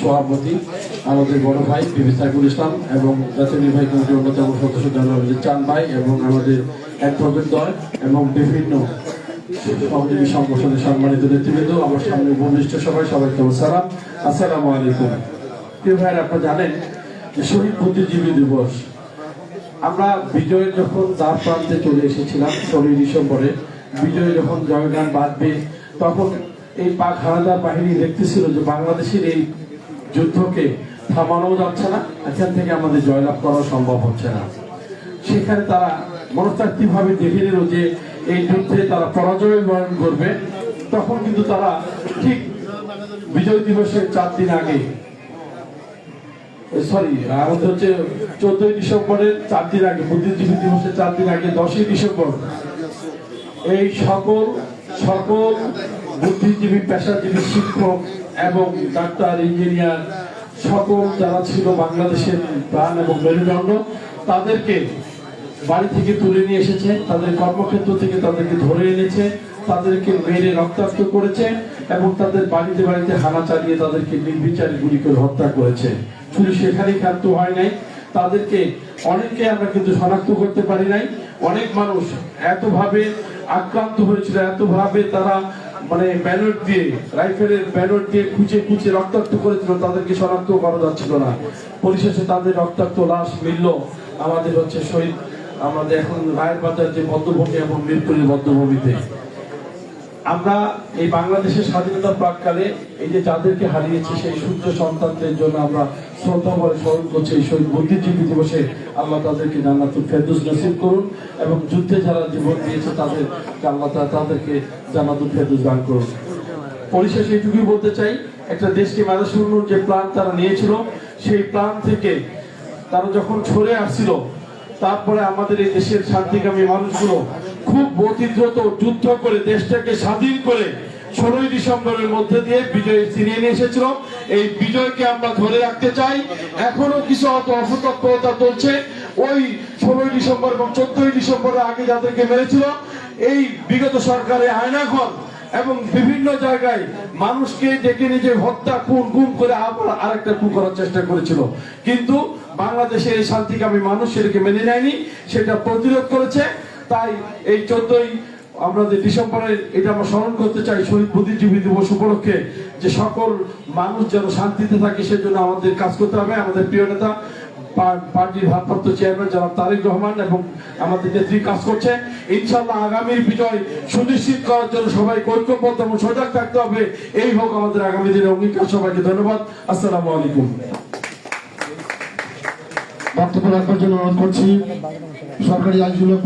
সভাপতি আমাদের বড় ভাই বিবি সাইফুল ইসলাম এবং জাতীয় নির্বাহী কমিটির অন্যতম সদস্য চান ভাই এবং আমাদের দল এবং বিভিন্ন সহযোগী সংগঠনের সম্মানিত নেতৃবৃন্দ, আমার সামনে সবাই, সবাইকে সালাম? আসসালামু আলাইকুম। প্রিয় ভাইয়ের, আপনারা জানেন যে শহীদ বুদ্ধিজীবী দিবস, আমরা বিজয়ের যখন দ্বার প্রান্তে চলে এসেছিলাম ষোলোই ডিসেম্বরে, বিজয় যখন জয়গান বাঁধবে, তখন এই পাক হানাদার বাহিনী দেখতেছিল যে বাংলাদেশের এই যুদ্ধকে থামানো যাচ্ছে না, এখান থেকে আমাদের জয়লাভ করা সম্ভব হচ্ছে না। সেখানে তারা মনস্তাত্ত্বিকভাবে দেখে নিল যে এই যুদ্ধে তারা পরাজয় বরণ করবে। তখন কিন্তু তারা ঠিক বিজয় দিবসের চার দিন আগে সরি আমাদের হচ্ছে চোদ্দই ডিসেম্বরের চার দিন আগে, বুদ্ধিজীবী দিবসের চার দিন আগে, দশই ডিসেম্বর, এই সকল সকল বুদ্ধিজীবী, পেশাজীবী শিক্ষক এবং ডাক্তার, ইঞ্জিনিয়ার সকল যারা ছিল বাংলাদেশের প্রাণ এবং মেরুদণ্ড, তাদেরকে বাড়ি থেকে তুলে নিয়ে এসেছে, তাদের কর্মক্ষেত্র থেকে তাদেরকে ধরে এনেছে, তাদেরকে মেরে রক্তাক্ত করেছে এবং তাদের বাড়িতে বাড়িতে হানা চালিয়ে তাদেরকে নির্বিচারে গুলি করে হত্যা করেছে। শুধু সেখানেই ক্ষান্ত হয় নাই, তাদেরকে অনেককে আমরা কিন্তু শনাক্ত করতে পারি নাই। অনেক মানুষ এতভাবে আক্রান্ত হয়েছিল, এতভাবে তারা মানে ব্যালট দিয়ে, রাইফেলের ব্যালট দিয়ে খুঁজে খুঁজে রক্তাক্ত করেছিল, তাদেরকে শনাক্ত করা যাচ্ছিল না। পরিশেষে তাদের রক্তাক্ত লাশ মিলল। আমাদের হচ্ছে শহীদ, আমাদের এখন রায়ের বাজার যে বদ্ধভূমি এবং মিরপুরের বদ্ধভূমিতে। আমরা এই বাংলাদেশের স্বাধীনতা প্রাককালে এই যে যাদেরকে হারিয়েছি সেই সূর্য সন্তানদের জন্য আমরা শ্রদ্ধা করে স্মরণ করছি এই শহীদ বুদ্ধিজীবী দিবসে আল্লাহ তাদেরকে জান্নাতুল ফেরদৌস নসিব করুন এবং যুদ্ধে যারা জীবন দিয়েছে তাদের আল্লাহ তাদেরকে জান্নাতুল ফেরদৌস দান করুন। পরিশেষে এটুকুই বলতে চাই, একটা দেশকে মানুষ যে প্ল্যান তারা নিয়েছিল, সেই প্ল্যান থেকে তারা যখন সরে আসছিল, তারপরে আমাদের এই দেশের শান্তিকামী মানুষগুলো খুব অতি দ্রুত যুদ্ধ করে দেশটাকে স্বাধীন করে ষোলোই ডিসেম্বরের মধ্যে দিয়ে বিজয় ছিনিয়ে নিয়ে এসেছিল। এই বিজয়কে আমরা ধরে রাখতে চাই। এখনও কিছু অত অসতর্কতা চলছে। ওই ষোলোই ডিসেম্বর এবং চোদ্দই ডিসেম্বরের আগে যাদেরকে মেরেছিল, এই বিগত সরকারের আয়নাঘর এবং বিভিন্ন জায়গায় মানুষকে ডেকে নিজে হত্যা, খুন, গুম করে আবার আরেকটা খুন করার চেষ্টা করেছিল। কিন্তু বাংলাদেশের এই শান্তিকামী মানুষ সেটাকে মেনে নেয়নি, সেটা প্রতিরোধ করেছে। তাই এই চোদ্দই আমাদের ডিসেম্বরে এটা আমরা স্মরণ করতে চাই শহীদ বুদ্ধিজীবী দিবস উপলক্ষে যে সকল মানুষ যেন শান্তিতে থাকে, সেজন্য আমাদের কাজ করতে হবে। আমাদের প্রিয় নেতা পার্টির ভারপ্রাপ্ত চেয়ারম্যান জনাব তারেক রহমান এবং আমাদের নেত্রী কাজ করছে। ইনশাল্লাহ আগামীর বিজয় সুনিশ্চিত করার জন্য সবাই ঐক্যবদ্ধ এবং সজাগ থাকতে হবে। এই হোক আমাদের আগামী দিনের অঙ্গীকার। সবাইকে ধন্যবাদ। আসসালামু আলাইকুম। বক্তব্য রাখবার জন্য অনুরোধ করছি। সরকারি আইনগুলো